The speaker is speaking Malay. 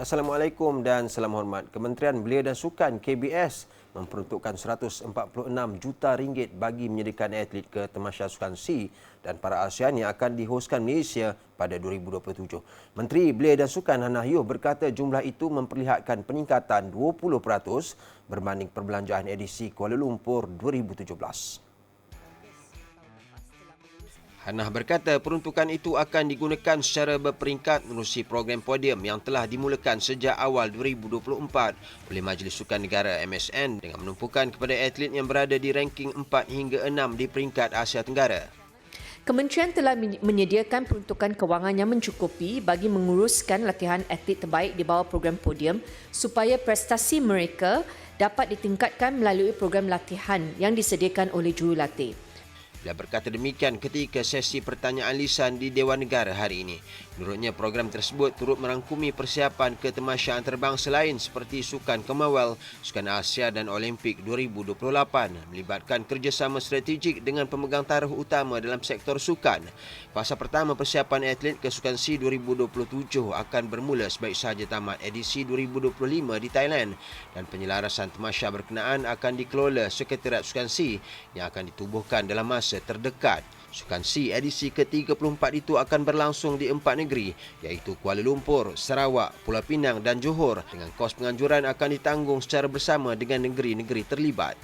Assalamualaikum dan salam hormat. Kementerian Belia dan Sukan KBS memperuntukkan 146 juta ringgit bagi menyediakan atlet ke Temasya Sukan C dan para ASEAN yang akan dihoskan Malaysia pada 2027. Menteri Belia dan Sukan Hannah Yuh berkata jumlah itu memperlihatkan peningkatan 20% berbanding perbelanjaan edisi Kuala Lumpur 2017. Hanah berkata peruntukan itu akan digunakan secara berperingkat menerusi program podium yang telah dimulakan sejak awal 2024 oleh Majlis Sukan Negara MSN dengan menumpukan kepada atlet yang berada di ranking 4 hingga 6 di peringkat Asia Tenggara. Kementerian telah menyediakan peruntukan kewangan yang mencukupi bagi menguruskan latihan atlet terbaik di bawah program podium supaya prestasi mereka dapat ditingkatkan melalui program latihan yang disediakan oleh jurulatih. Dia berkata demikian ketika sesi pertanyaan lisan di Dewan Negara hari ini. Menurutnya program tersebut turut merangkumi persiapan ke temasya antarabangsa lain seperti Sukan Kemawel, Sukan Asia dan Olimpik 2028 melibatkan kerjasama strategik dengan pemegang taruh utama dalam sektor sukan. Fasa pertama persiapan atlet ke Sukan C 2027 akan bermula sebaik sahaja tamat edisi 2025 di Thailand dan penyelarasan temasya berkenaan akan dikelola Sekretariat Sukan C yang akan ditubuhkan dalam masa terdekat. Sukan C edisi ke-34 itu akan berlangsung di empat negeri iaitu Kuala Lumpur, Sarawak, Pulau Pinang dan Johor dengan kos penganjuran akan ditanggung secara bersama dengan negeri-negeri terlibat.